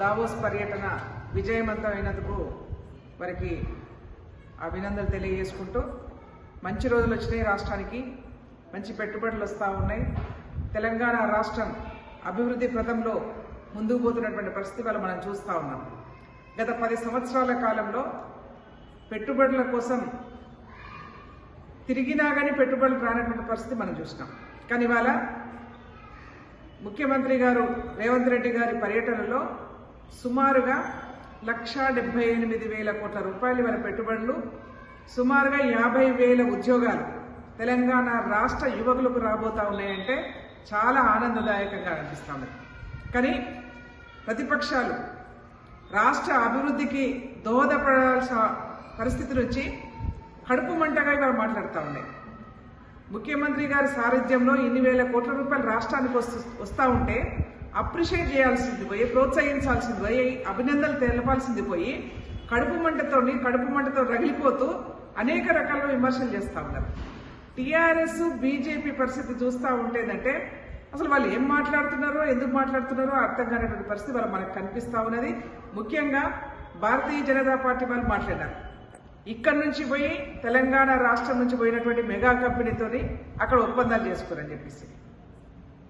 Davos పర్యటన విజయవంతమైనందుకు వారికి అభినందనలు తెలియజేసుకుంటూ మంచి రోజులు వచ్చినాయి రాష్ట్రానికి. మంచి పెట్టుబడులు వస్తూ ఉన్నాయి. తెలంగాణ రాష్ట్రం అభివృద్ధి ప్రదంలో ముందుకు పోతున్నటువంటి పరిస్థితి వల్ల మనం చూస్తూ ఉన్నాం. గత పది సంవత్సరాల కాలంలో పెట్టుబడుల కోసం తిరిగినా కానీ పెట్టుబడులు రానటువంటి పరిస్థితి మనం చూసినాం. కానీ ఇవాళ ముఖ్యమంత్రి గారు రేవంత్ రెడ్డి గారి పర్యటనలో సుమారుగా లక్షా డెబ్బై ఎనిమిది వేల కోట్ల రూపాయలు మన పెట్టుబడులు సుమారుగా యాభై వేల ఉద్యోగాలు తెలంగాణ రాష్ట్ర యువకులకు రాబోతా ఉన్నాయంటే చాలా ఆనందదాయకంగా అనిపిస్తుంది. కానీ ప్రతిపక్షాలు రాష్ట్ర అభివృద్ధికి దోహదపడాల్సిన పరిస్థితి నుంచి కడుపు మంటగా ఇవాళ మాట్లాడుతూ ఉన్నాయి. ముఖ్యమంత్రి గారి సారథ్యంలో ఇన్ని వేల కోట్ల రూపాయలు రాష్ట్రానికి వస్తూ వస్తూ ఉంటే అప్రిషియేట్ చేయాల్సింది పోయి ప్రోత్సహించాల్సింది పోయి అభినందనలు తెలపాల్సింది పోయి కడుపు మంటతోని కడుపు మంటతో రగిలిపోతూ అనేక రకాల విమర్శలు చేస్తూ ఉన్నారు. టీఆర్ఎస్ బీజేపీ పరిస్థితి చూస్తూ ఉంటేదంటే అసలు వాళ్ళు ఏం మాట్లాడుతున్నారో ఎందుకు మాట్లాడుతున్నారో అర్థం కానటువంటి పరిస్థితి వాళ్ళు మనకు కనిపిస్తూ ఉన్నది. ముఖ్యంగా భారతీయ జనతా పార్టీ వాళ్ళు మాట్లాడారు. ఇక్కడ నుంచి పోయి తెలంగాణ రాష్ట్రం నుంచి పోయినటువంటి మెగా కంపెనీతోని అక్కడ ఒప్పందాలు చేసుకోరని చెప్పేసి.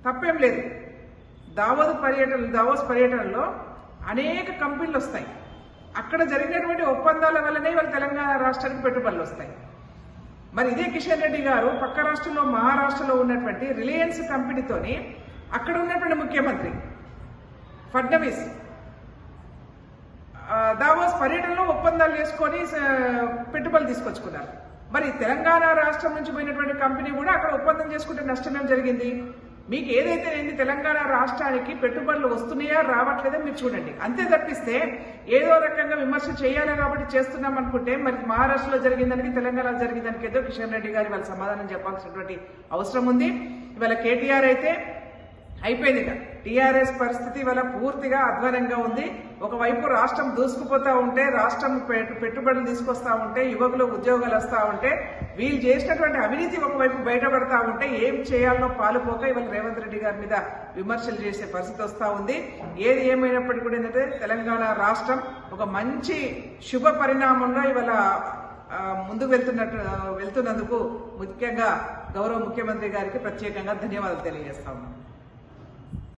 తప్పేం లేదు. దావోస్ పర్యటన దావోస్ పర్యటనలో అనేక కంపెనీలు వస్తాయి. అక్కడ జరిగినటువంటి ఒప్పందాల వల్లనే వాళ్ళు తెలంగాణ రాష్ట్రానికి పెట్టుబడులు వస్తాయి. మరి ఇదే కిషన్ రెడ్డి గారు పక్క రాష్ట్రంలో మహారాష్ట్రలో ఉన్నటువంటి రిలయన్స్ కంపెనీతోని అక్కడ ఉన్నటువంటి ముఖ్యమంత్రి ఫడ్నవీస్ దావోస్ పర్యటనలో ఒప్పందాలు చేసుకొని పెట్టుబడులు తీసుకొచ్చుకున్నారు. మరి తెలంగాణ రాష్ట్రం నుంచి పోయినటువంటి కంపెనీ కూడా అక్కడ ఒప్పందం చేసుకుంటే నష్టమేం జరిగింది? మీకు ఏదైతే ఏంది తెలంగాణ రాష్ట్రానికి పెట్టుబడులు వస్తున్నాయా రావట్లేదో మీరు చూడండి. అంతే తప్పిస్తే ఏదో రకంగా విమర్శ చేయాలి కాబట్టి చేస్తున్నాం అనుకుంటే మరి మహారాష్ట్రలో జరిగిందానికి తెలంగాణలో జరిగిందానికి ఏదో కిషన్ రెడ్డి గారి వాళ్ళ సమాధానం చెప్పాల్సినటువంటి అవసరం ఉంది. ఇవాళ కేటీఆర్ అయితే అయిపోయింది కదా టీఆర్ఎస్ పరిస్థితి వల్ల పూర్తిగా అధ్వానంగా ఉంది. ఒకవైపు రాష్ట్రం దూసుకుపోతా ఉంటే రాష్ట్రం పెట్టుబడులు తీసుకొస్తా ఉంటే యువకులు ఉద్యోగాలు వస్తూ ఉంటే వీళ్ళు చేసినటువంటి అవినీతి ఒకవైపు బయటపడతా ఉంటే ఏం చేయాలనో పాలుపోక ఇవాళ రేవంత్ రెడ్డి గారి మీద విమర్శలు చేసే పరిస్థితి వస్తూ ఉంది. ఏది ఏమైనప్పటికీ కూడా ఏంటంటే తెలంగాణ రాష్ట్రం ఒక మంచి శుభ పరిణామంలో ఇవాళ ముందుకు వెళ్తున్నట్టు వెళ్తున్నందుకు ముఖ్యంగా గౌరవ ముఖ్యమంత్రి గారికి ప్రత్యేకంగా ధన్యవాదాలు తెలియజేస్తా